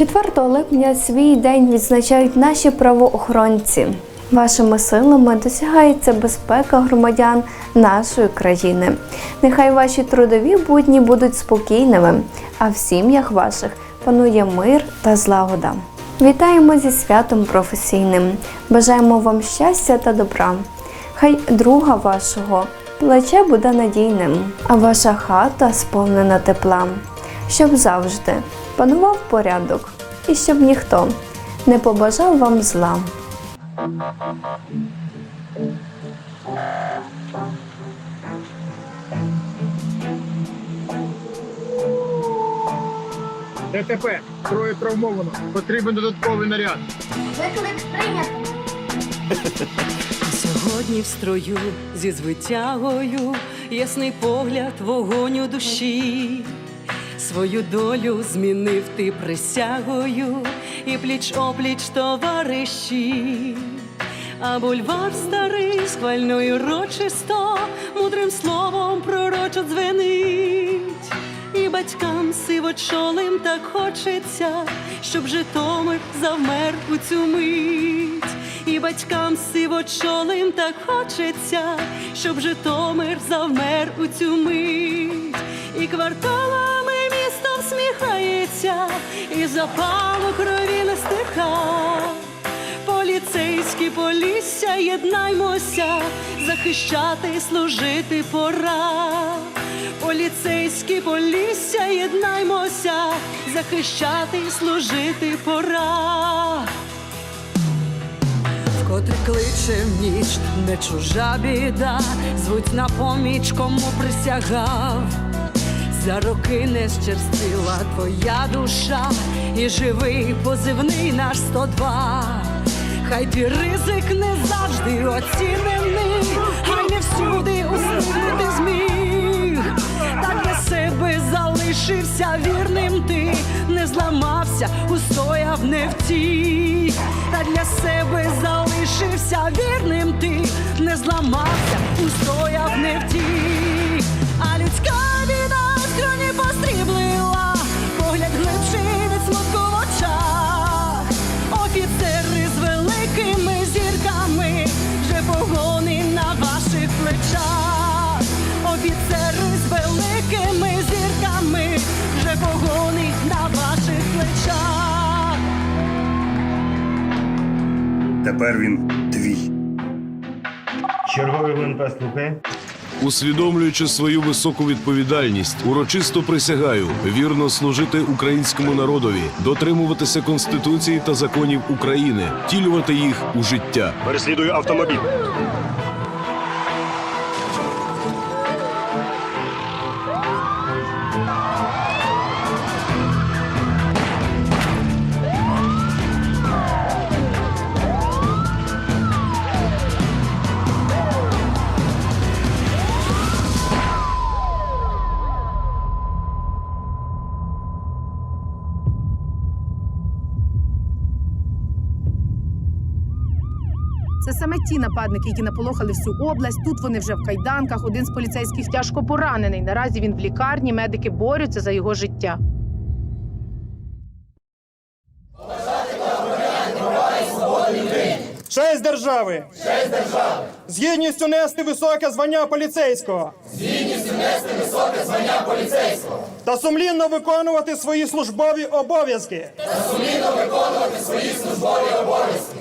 4 липня свій день відзначають наші правоохоронці. Вашими силами досягається безпека громадян нашої країни. Нехай ваші трудові будні будуть спокійними, а в сім'ях ваших панує мир та злагода. Вітаємо зі святом професійним. Бажаємо вам щастя та добра. Хай друга вашого плече буде надійним, а ваша хата сповнена тепла, щоб завжди панував порядок і щоб ніхто не побажав вам зла. ДТП. Троє травмовано. Потрібен додатковий наряд. Виклик прийнято. Сьогодні в строю зі звитягою, ясний погляд, вогонь у душі. Свою долю змінив ти присягою, і пліч опліч товариші. А бульвар старий схвально урочисто, мудрим словом пророчо дзвенить. І батькам сивочолим так хочеться, щоб Житомир завмер у цю мить. І батькам сивочолим так хочеться, щоб Житомир завмер у цю мить. І кварталами місто всміхається, і запалу крові не стиха. Поліцейські полісся, єднаймося, захищати, служити пора. Поліцейські полісся, єднаймося, захищати, служити пора. Вкотре кличе в ніч, не чужа біда, звуть на поміч, кому присягав. За роки не щерстила твоя душа, і живий позивний наш 102. Хай твій ризик не завжди оцінений, хай не всюди уснути зміг. Та для себе залишився вірним ти, не зламався, устояв не втік. Та для себе залишився вірним ти, не зламався, устояв не втік. Ваших. Офіцери з великими зірками, вже погони на ваших плечах. Тепер він твій. Черговий ВНП слухає. Усвідомлюючи свою високу відповідальність, урочисто присягаю вірно служити українському народові, дотримуватися конституції та законів України, втілювати їх у життя. Переслідую автомобіль. Це саме ті нападники, які наполохали всю область. Тут вони вже в кайданках. Один з поліцейських тяжко поранений. Наразі він в лікарні. Медики борються за його життя. Честь держави! Честь держави! З гідністю нести високе звання поліцейського. З гідністю нести високе звання поліцейського. Та сумлінно виконувати свої службові обов'язки. І квартал